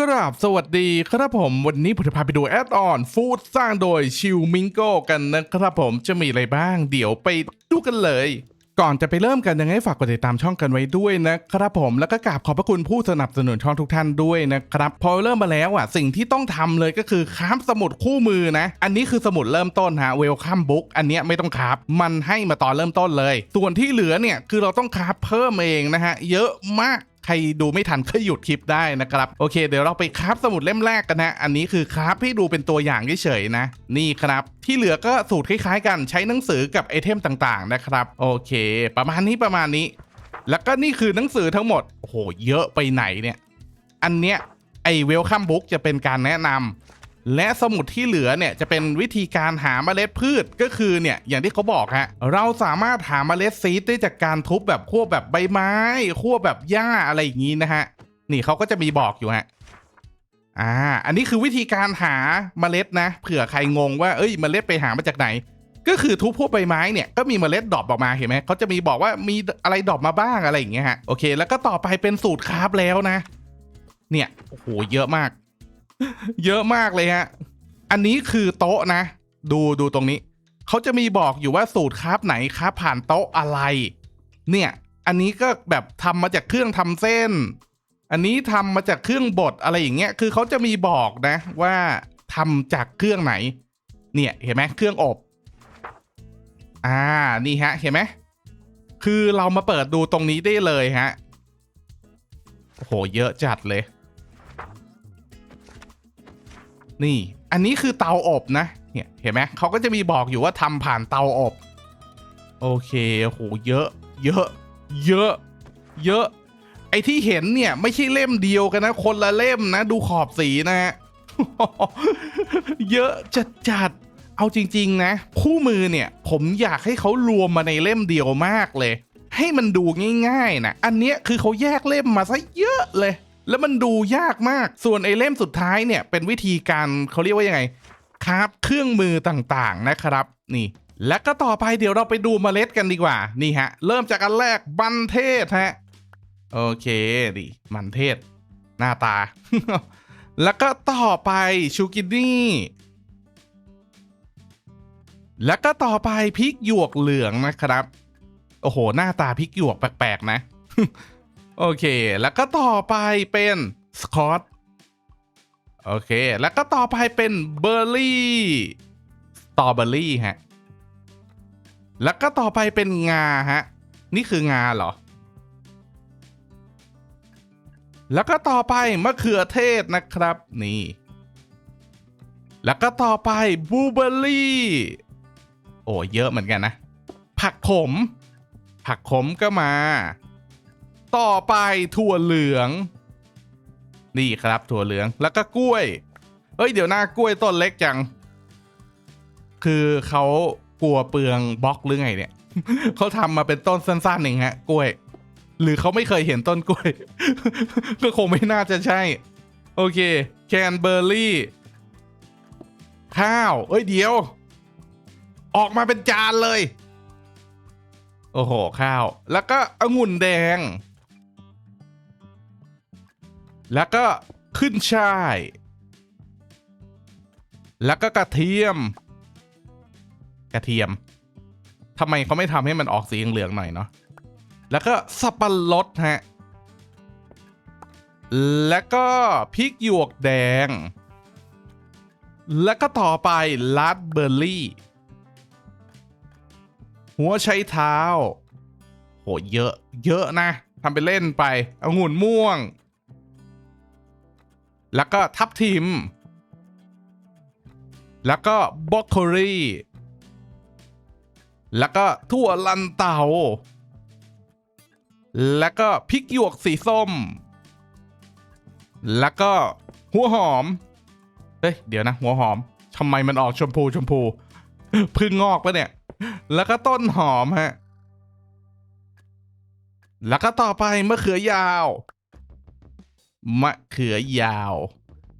กราบสวัสดีครับผมวันนี้ผมจะพาไปดูแอดออนฟู้ดสร้างโดยชิวมิงโกกันนะครับผมจะมีอะไรบ้าง เดี๋ยวไปดูกันเลย ก่อนจะไปเริ่มกันยังไงฝากกดติดตามช่องกันไว้ด้วยนะครับผมแล้วก็กราบขอบพระคุณผู้สนับสนุนช่องทุกท่านด้วยนะครับพอเริ่มมาแล้วอะสิ่งที่ต้องทำเลยก็คือค้ามสมุดคู่มือนะ อันนี้คือสมุดเริ่มต้นฮะเวลคัมบุ๊กอันเนี้ยไม่ต้องคราฟมันให้มาตอนเริ่มต้นเลย ส่วนที่เหลือเนี่ยคือเราต้องคราฟเพิ่มเองนะฮะเยอะมาก ใครดูไม่ทันก็หยุดคลิปได้นะครับ โอเค เดี๋ยวเราไปคราฟสมุดเล่มแรกกันนะ อันนี้คือคราฟให้ดูเป็นตัวอย่างเฉยๆนะ นี่ครับ ที่เหลือก็สูตรคล้ายๆ กันใช้หนังสือกับไอเทมต่างๆนะครับ โอเค ประมาณนี้ประมาณนี้ แล้วก็นี่คือหนังสือทั้งหมดโอ้โหเยอะไปไหนเนี่ย อันเนี้ยไอเวลคัมบุ๊กจะเป็นการแนะนำ และสมุดที่เหลือเนี่ยจะเป็นวิธีการหาเมล็ดพืชก็คือเนี่ยอย่างที่เขาบอกฮะเราสามารถหาเมล็ดซีดได้จากการทุบแบบขั้วแบบใบไม้ขั้วแบบหญ้าอะไรอย่างนี้นะฮะนี่เขาก็จะมีบอกอยู่ฮะอ่าอันนี้คือวิธีการหาเมล็ดนะเผื่อใครงงว่าเอ้ยเมล็ดไปหามาจากไหน ก็คือทุบพวกใบไม้เนี่ยก็มีเมล็ดดอปออกมาเห็นไหมเขาจะมีบอกว่ามีอะไรดอปมาบ้างอะไรอย่างเงี้ยฮะโอเค แล้วก็ต่อไปเป็นสูตรคราฟแล้วนะ เนี่ยโอ้โหเยอะมาก เยอะมากเลยฮะ อันนี้คือโต๊ะนะ ดูดูตรงนี้ เขาจะมีบอกอยู่ว่าสูตรคราฟไหนคราฟผ่านโต๊ะอะไร เนี่ย อันนี้ก็แบบทำมาจากเครื่องทำเส้น อันนี้ทำมาจากเครื่องบดอะไรอย่างเงี้ย คือเขาจะมีบอกนะ ว่าทำจากเครื่องไหน เนี่ยเห็นไหมเครื่องอบ อ่า นี่ฮะ เห็นไหม คือเรามาเปิดดูตรงนี้ได้เลยฮะ โห เยอะจัดเลย นี่ อันนี้คือเตาอบนะ เนี่ยเห็นไหมเขาก็จะมีบอกอยู่ว่าทำผ่านเตาอบ โอเคโหเยอะ เยอะ เยอะ เยอะ ไอที่เห็นเนี่ยไม่ใช่เล่มเดียวกันนะ คนละเล่มนะ ดูขอบสีนะฮะ เยอะจัดจัดเอาจริง ๆ นะ คู่มือเนี่ย ผมอยากให้เขารวมมาในเล่มเดียวมากเลย ให้มันดูง่าย ๆนะอันเนี้ยคือเขาแยกเล่มมาซะเยอะเลย แล้วมันดูยากมาก ส่วนไอเล่มสุดท้ายเนี่ยเป็นวิธีการเขาเรียกว่ายังไงครับเครื่องมือต่างๆนะครับ นี่ แล้วก็ต่อไปเดี๋ยวเราไปดูเมล็ดกันดีกว่า นี่ฮะ เริ่มจากอันแรกมันเทศฮะ โอเคดิมันเทศ หน้าตา แล้วก็ต่อไปชูกินี่แล้วก็ต่อไปพริกหยวกเหลืองนะครับ โอ้โห หน้าตาพริกหยวกแปลกๆนะ โอเค แล้วก็ต่อไปเป็นสกอตโอเค แล้วก็ต่อไปเป็นเบอร์รี่สตรอเบอร์รี่ฮะ แล้วก็ต่อไปเป็นงาฮะ นี่คืองาเหรอ แล้วก็ต่อไปมะเขือเทศนะครับนี่ แล้วก็ต่อไปบลูเบอร์รี่ โอ้เยอะเหมือนกันนะ ผักขม ผักขมก็มา ต่อไปถั่วเหลือง นี่ครับถั่วเหลืองแล้วก็กล้วย เอ้ยเดี๋ยวหน้ากล้วยต้นเล็กจัง คือเขากลัวเปลืองบล็อกหรือไงเนี่ยเขาทำมาเป็นต้นสั้นๆเองฮะ กล้วย หรือเขาไม่เคยเห็นต้นกล้วย ก็คงไม่น่าจะใช่ โอเค แคนเบอร์รี่ ข้าว เอ้ยเดี๋ยว ออกมาเป็นจานเลย โอ้โห ข้าว แล้วก็องุ่นแดง แล้วก็ขึ้นช่าย แล้วก็กระเทียม กระเทียมทำไมเขาไม่ทำให้มันออกสีเหลืองๆหน่อยเนาะแล้วก็สับปะรดฮะ แล้วก็พริกหยวกแดง แล้วก็ต่อไปลาดเบอร์รี่ หัวไชเท้า โห เยอะ เยอะนะทำไปเล่นไป องุ่นม่วง แล้วก็ทับทิม แล้วก็บรอกโคลีแล้วก็ถั่วลันเตา แล้วก็พริกหยวกสีส้ม แล้วก็หัวหอม เฮ้ย เดี๋ยวนะ หัวหอมทำไมมันออกชมพูชมพูพึ่งงอกปะเนี่ย แล้วก็ต้นหอมฮะ แล้วก็ต่อไปมะเขือยาว มะเขือยาว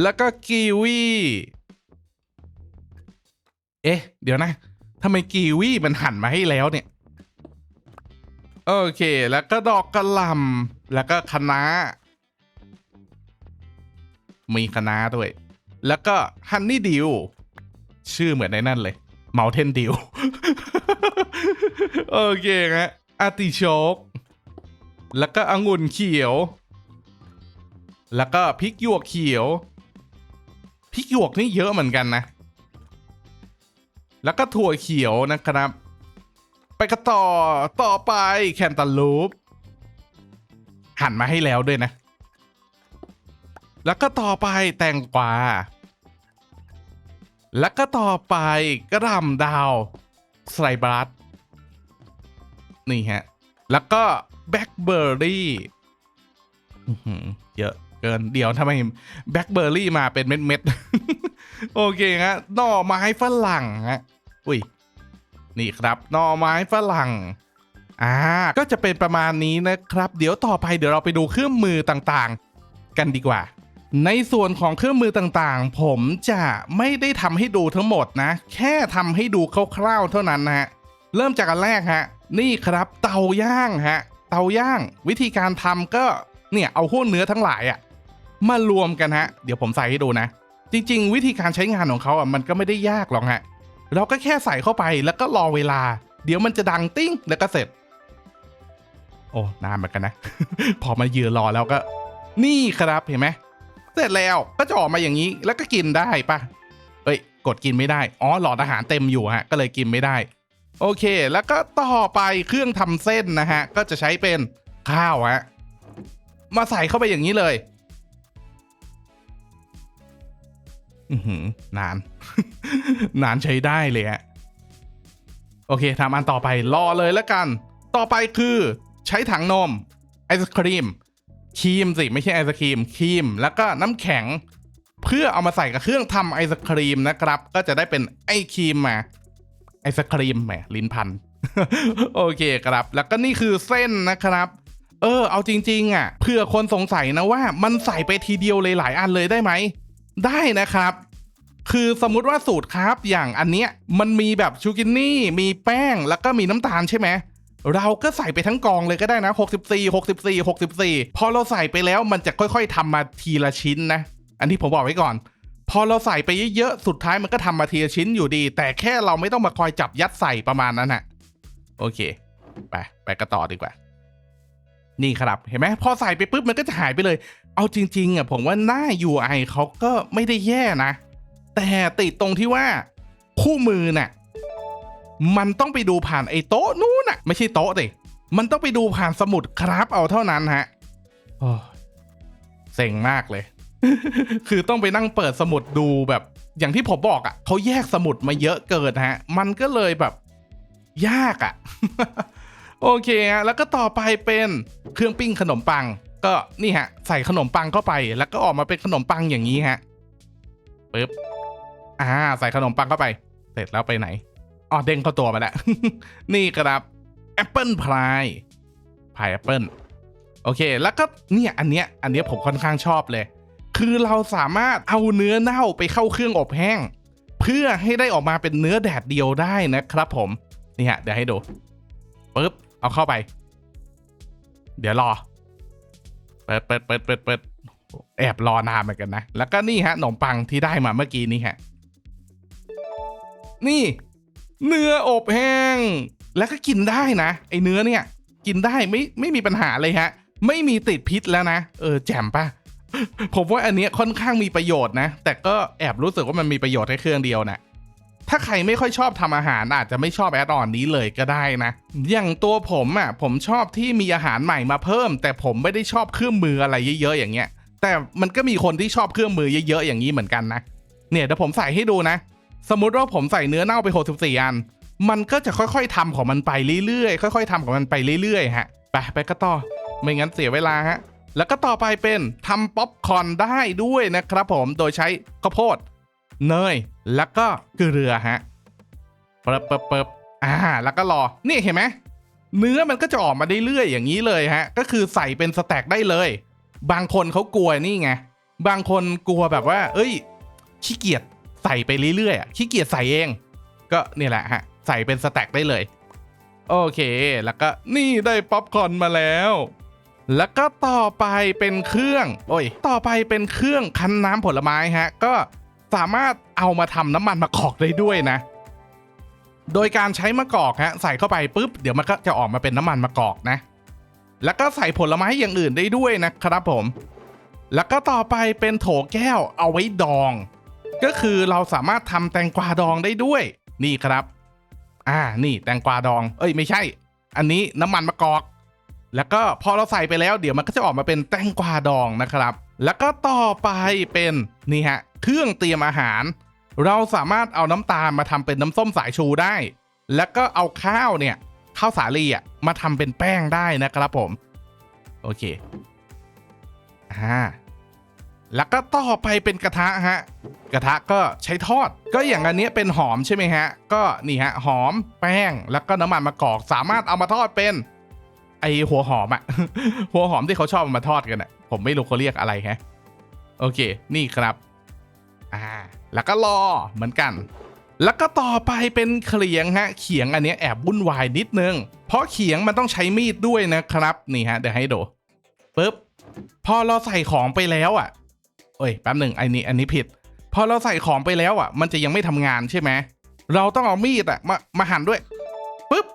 แล้วก็กีวีเอ๊ะ เดี๋ยวนะทำไมกีวีมันหันมาให้แล้วเนี่ย โอเค แล้วก็ดอกกระหล่ำแล้วก็คะน้า มีคะน้าด้วย แล้วก็ฮันนี่ดิว ชื่อเหมือนในนั่นเลยเมาเทนดิว โอเคฮะอาติโชก แล้วก็องุ่นเขียว แล้วก็พริกหยวกเขียว พริกหยวกนี่เยอะเหมือนกันนะ แล้วก็ถั่วเขียวนะครับ ไปกันต่อต่อไปแคนตาลูป หั่นมาให้แล้วด้วยนะ แล้วก็ต่อไปแตงกวา แล้วก็ต่อไปกระหลำดาวไซบรัสนี่ฮะ แล้วก็แบล็คเบอร์รี่เยอะ เกิน เดี๋ยวทำไมแบล็คเบอร์รี่มาเป็นเม็ดๆโอเคฮะหน่อไม้ฝรั่งฮะอุ้ยนี่ครับหน่อไม้ฝรั่งอ่าก็จะเป็นประมาณนี้นะครับ เดี๋ยวต่อไปเดี๋ยวเราไปดูเครื่องมือต่างๆ กันดีกว่า ในส่วนของเครื่องมือต่างๆ ผมจะไม่ได้ทำให้ดูทั้งหมดนะ แค่ทำให้ดูคร่าวๆ เท่านั้นนะฮะเริ่มจากอันแรกฮะ นี่ครับเตาย่างฮะ เตาย่าง วิธีการทำก็เนี่ยเอาพวกเนื้อทั้งหลายอะ มารวมกันฮะ เดี๋ยวผมใส่ให้ดูนะ จริง ๆ วิธีการใช้งานของเขาอะมันก็ไม่ได้ยากหรอกฮะ เราก็แค่ใส่เข้าไปแล้วก็รอเวลา เดี๋ยวมันจะดังติ้งแล้วก็เสร็จ โอ้นานเหมือนกันนะ พอมายืนรอแล้วก็ นี่ครับเห็นไหมเสร็จแล้วก็จะออกมาอย่างนี้แล้วก็กินได้ปะเอ้ย กดกินไม่ได้ อ๋อหลอดอาหารเต็มอยู่ฮะ ก็เลยกินไม่ได้ โอเค แล้วก็ต่อไปเครื่องทำเส้นนะฮะ ก็จะใช้เป็นข้าวฮะ มาใส่เข้าไปอย่างนี้เลย นาน นานใช้ได้เลยฮะโอเคทำอันต่อไปรอเลยแล้วกัน ต่อไปคือใช้ถังนมไอศครีมครีมสิไม่ใช่ไอศครีมครีม แล้วก็น้ำแข็ง เพื่อเอามาใส่กับเครื่องทำไอศครีมนะครับ ก็จะได้เป็นไอครีมมาไอศครีมแหมลิ้นพันโอเคครับ แล้วก็นี่คือเส้นนะครับ เออ เอาจริง ๆ อะเพื่อคนสงสัยนะว่ามันใส่ไปทีเดียวเลยหลายอันเลยได้ไหม ได้นะครับ คือสมมุติว่าสูตรครับอย่างอันเนี้ยมันมีแบบชูกินี่ มีแป้งแล้วก็มีน้ำตาลใช่ไหมเราก็ใส่ไปทั้งกองเลยก็ได้นะ 64 64 64 พอเราใส่ไปแล้วมันจะค่อย ๆทำมาทีละชิ้นนะ อันที่ผมบอกไว้ก่อน พอเราใส่ไปเยอะๆ สุดท้ายมันก็ทำมาทีละชิ้นอยู่ดี แต่แค่เราไม่ต้องมาคอยจับยัดใส่ประมาณนั้นฮะโอเค ไป ไปกันต่อดีกว่า นี่ครับ เห็นไหมพอใส่ไปปุ๊บมันก็จะหายไปเลย เอาจริงๆอะผมว่าหน้า UI เขาก็ไม่ได้แย่นะ แต่ติดตรงที่ว่าคู่มือน่ะมันต้องไปดูผ่านไอ้โต๊ะนู้นน่ะ ไม่ใช่โต๊ะดิมันต้องไปดูผ่านสมุดครับเอาเท่านั้นฮะโอ้เซ็งมากเลย คือต้องไปนั่งเปิดสมุดดูแบบ อย่างที่ผมบอกอะ่ะเขาแยกสมุดมาเยอะเกินฮะ มันก็เลยแบบ ยากอะ่ะ โอเคฮะแล้วก็ต่อไปเป็นเครื่องปิ้งขนมปัง ก็นี่ฮะ ใส่ขนมปังเข้าไป แล้วก็ออกมาเป็นขนมปังอย่างนี้ฮะปึ๊บอ่า ใส่ขนมปังเข้าไป เสร็จแล้วไปไหนอ๋อเด้งเข้าตัวมาแล้วนี่ครับแอปเปิลพายพายแอปเปิลโอเค แล้วก็เนี่ยอันเนี้ยอันเนี้ยผมค่อนข้างชอบเลย คือเราสามารถเอาเนื้อเน่าไปเข้าเครื่องอบแห้ง เพื่อให้ได้ออกมาเป็นเนื้อแดดเดียวได้นะครับผม นี่ฮะเดี๋ยวให้ดูปึ๊บ เอาเข้าไป เดี๋ยวรอ เปิดเปิดเปิดเปิดเปิดแอบรอนานเหมือนกันนะ แล้วก็นี่ฮะขนมปังที่ได้มาเมื่อกี้นี้ฮะ นี่ เนื้ออบแห้ง แล้วก็กินได้นะ ไอเนื้อเนี่ย กินได้ไม่ไม่มีปัญหาเลยฮะ ไม่มีติดพิษแล้วนะ เออ แจ่มปะผมว่าอันนี้ค่อนข้างมีประโยชน์นะ แต่ก็แอบรู้สึกว่ามันมีประโยชน์แค่เครื่องเดียวนะ ถ้าใครไม่ค่อยชอบทำอาหารอาจจะไม่ชอบแอดออนนี้เลยก็ได้นะ อย่างตัวผมอะผมชอบที่มีอาหารใหม่มาเพิ่ม แต่ผมไม่ได้ชอบเครื่องมืออะไรเยอะๆอย่างเงี้ย แต่มันก็มีคนที่ชอบเครื่องมือเยอะๆอย่างนี้เหมือนกันนะ เนี่ยเดี๋ยวผมใส่ให้ดูนะ สมมติว่าผมใส่เนื้อเน่าไป64อัน มันก็จะค่อยๆทำของมันไปเรื่อยๆค่อย ๆทำของมันไปเรื่อยๆฮะไปไปก็ต่อไม่งั้นเสียเวลาฮะแล้วก็ต่อไปเป็นทำป๊อปคอร์นได้ด้วยนะครับผมโดยใช้ข้าวโพด เนย แล้วก็เกลือฮะเปิบเปิบเปิบอ่า แล้วก็รอ นี่เห็นไหม เนื้อมันก็จะออกมาได้เรื่อยอย่างนี้เลยฮะ ก็คือใส่เป็นสแต็กได้เลย บางคนเขากลัวนี่ไง บางคนกลัวแบบว่า เอ้ย ขี้เกียจใส่ไปเรื่อยๆขี้เกียจใส่เอง ก็นี่แหละฮะ ใส่เป็นสแต็กได้เลย โอเค แล้วก็นี่ได้ป๊อปคอร์นมาแล้ว แล้วก็ต่อไปเป็นเครื่อง โอ้ย ต่อไปเป็นเครื่องคั้นน้ำผลไม้ฮะ ก็ สามารถเอามาทำน้ำมันมะกอกได้ด้วยนะ โดยการใช้มะกอกฮะใส่เข้าไปปุ๊บเดี๋ยวมันก็จะออกมาเป็นน้ำมันมะกอกนะ แล้วก็ใส่ผลไม้อย่างอื่นได้ด้วยนะครับผม แล้วก็ต่อไปเป็นโถแก้วเอาไว้ดอง ก็คือเราสามารถทำแตงกวาดองได้ด้วย นี่ครับ อ่านี่แตงกวาดอง เอ้ยไม่ใช่ อันนี้น้ำมันมะกอกแล้วก็พอเราใส่ไปแล้วเดี๋ยวมันก็จะออกมาเป็นแตงกวาดองนะครับ แล้วก็ต่อไปเป็นนี่ฮะ เครื่องเตรียมอาหาร เราสามารถเอาน้ำตาลมาทำเป็นน้ำส้มสายชูได้ แล้วก็เอาข้าวเนี่ยข้าวสาลีอะมาทำเป็นแป้งได้นะครับผม โอเคอ่าแล้วก็ต่อไปเป็นกระทะฮะ กระทะก็ใช้ทอด ก็อย่างอันนี้เป็นหอมใช่ไหมฮะ ก็นี่ฮะหอมแป้งแล้วก็น้ำมันมะกอกสามารถเอามาทอดเป็น ไอหัวหอมอะหัวหอมที่เขาชอบเอามาทอดกันอะผมไม่รู้เขาเรียกอะไรฮะ โอเค นี่ครับ อ่าแล้วก็รอเหมือนกัน แล้วก็ต่อไปเป็นเขียงฮะเขียงอันนี้แอบวุ่นวายนิดนึง เพราะเขียงมันต้องใช้มีดด้วยนะครับนี่ฮะเดี๋ยวให้ดูปึ๊บพอเราใส่ของไปแล้วอะเอ้ยแป๊บหนึ่งอันนี้อันนี้ผิด พอเราใส่ของไปแล้วอะ มันจะยังไม่ทำงานใช่ไหมเราต้องเอามีดอะมามาหั่นด้วยปึ๊บ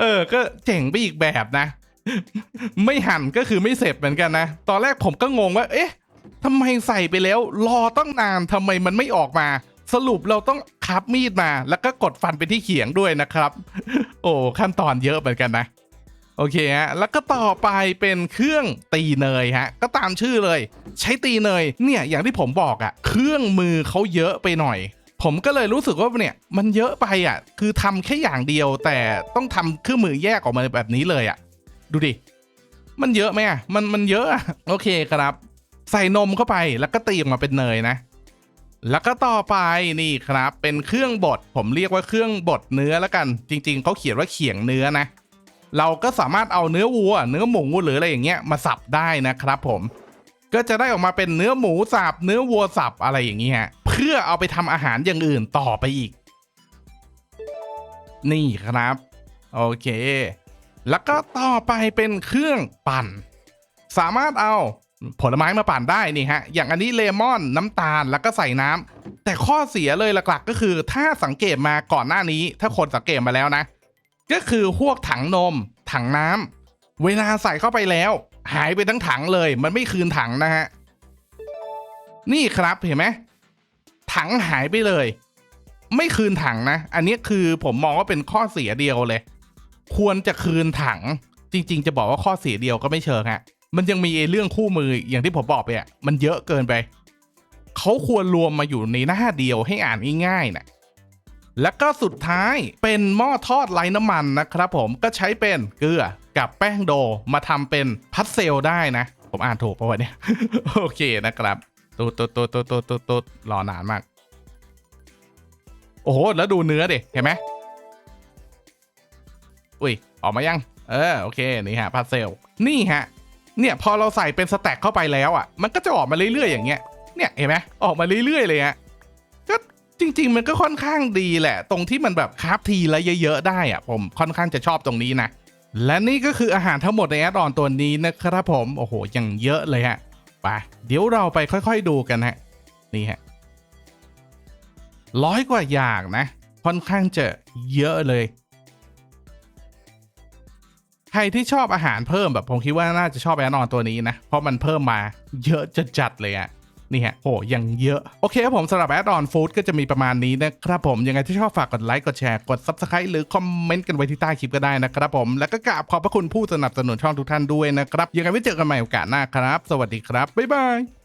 เออ ก็เจ๋งไปอีกแบบนะ ไม่หั่นก็คือไม่เสร็จเหมือนกันนะ ตอนแรกผมก็งงว่า เอ๊ะ ทำไมใส่ไปแล้ว รอต้องนานทำไมมันไม่ออกมา สรุปเราต้องคับมีดมา แล้วก็กดฟันไปที่เขียงด้วยนะครับ โอ้ขั้นตอนเยอะเหมือนกันนะ โอเคฮะแล้วก็ต่อไปเป็นเครื่องตีเนยฮะ ก็ตามชื่อเลย ใช้ตีเนยเนี่ยอย่างที่ผมบอกอะเครื่องมือเขาเยอะไปหน่อยผมก็เลยรู้สึกว่าเนี่ยมันเยอะไปอะคือทำแค่อย่างเดียวแต่ต้องทำเครื่องมือแยกออกมาแบบนี้เลยอะดูดิ มันเยอะไหมอะมันมันเยอะอะโอเคครับ ใส่นมเข้าไปแล้วก็ตีออกมาเป็นเนยนะ แล้วก็ต่อไปนี่ครับ เป็นเครื่องบดผมเรียกว่าเครื่องบดเนื้อแล้วกัน จริง ๆเขาเขียนว่าเขียงเนื้อนะ เราก็สามารถเอาเนื้อวัว เนื้อหมูหรืออะไรอย่างเงี้ยมาสับได้นะครับ ผมก็จะได้ออกมาเป็นเนื้อหมูสับเนื้อวัวสับอะไรอย่างเงี้ยเพื่อเอาไปทำอาหารอย่างอื่นต่อไปอีก นี่ครับ โอเค แล้วก็ต่อไปเป็นเครื่องปั่น สามารถเอา ผลไม้มาปั่นได้นี่ฮะ อย่างอันนี้เลมอนน้ำตาลแล้วก็ใส่น้ำ แต่ข้อเสียเลยหลักๆ ก็คือถ้าสังเกตมาก่อนหน้านี้ ถ้าคนสังเกตมาแล้วนะ ก็คือพวกถังนม ถังน้ำเวลาใส่เข้าไปแล้ว หายไปทั้งถังเลย มันไม่คืนถังนะฮะ นี่ครับเห็นไหมถังหายไปเลย ไม่คืนถังนะ อันนี้คือผมมองว่าเป็นข้อเสียเดียวเลย ควรจะคืนถัง จริง ๆ จะบอกว่าข้อเสียเดียวก็ไม่เชิงฮะ มันยังมีเรื่องคู่มืออย่างที่ผมบอกไปอะมันเยอะเกินไปเขาควรรวมมาอยู่ในหน้าเดียวให้อ่านง่ายๆนะแล้วก็สุดท้ายเป็นหม้อทอดไร้น้ำมันนะครับผมก็ใช้เป็นเกลือกับแป้งโดมาทำเป็นพัดเซลได้นะ ผมอ่านถูกปะวะเนี่ยโอเคนะครับตูดตูดตูดตูดตูดตูดตูดรอนานมาก โอ้โห แล้วดูเนื้อดิเห็นไหมอุ้ย ออกมายัง เออ โอเค นี่ฮะพัดเซล นี่ฮะ เนี่ยพอเราใส่เป็นสแต็กเข้าไปแล้วอะ มันก็จะออกมาเรื่อยๆอย่างเงี้ย เนี่ยเห็นไหมออกมาเรื่อยๆเลยฮะก็จริง ๆ มันก็ค่อนข้างดีแหละ ตรงที่มันแบบคราฟทีละเยอะๆได้อะผมค่อนข้างจะชอบตรงนี้นะ และนี่ก็คืออาหารทั้งหมดในแอดออนตัวนี้นะครับผม โอ้โหยังเยอะเลยฮะไปเดี๋ยวเราไปค่อยๆดูกันฮะ นี่ฮะร้อยกว่าอย่างนะ ค่อนข้างจะเยอะเลย ใครที่ชอบอาหารเพิ่มแบบผมคิดว่าน่าจะชอบแอนนอนตัวนี้นะ เพราะมันเพิ่มมาเยอะจะจัดเลยอะนี่ฮะโหยังเยอะ โอเคครับผมสำหรับแอดออนฟู้ดก็จะมีประมาณนี้นะครับผมยังไงที่ชอบฝากกดไลค์กดแชร์กด Subscribe หรือคอมเมนต์กันไว้ที่ใต้คลิปก็ได้นะครับผมแล้วก็กราบขอบพระคุณผู้สนับสนุนช่องทุกท่านด้วยนะครับยังไงไว้เจอกันใหม่โอกาสหน้าครับ สวัสดีครับบ๊ายบาย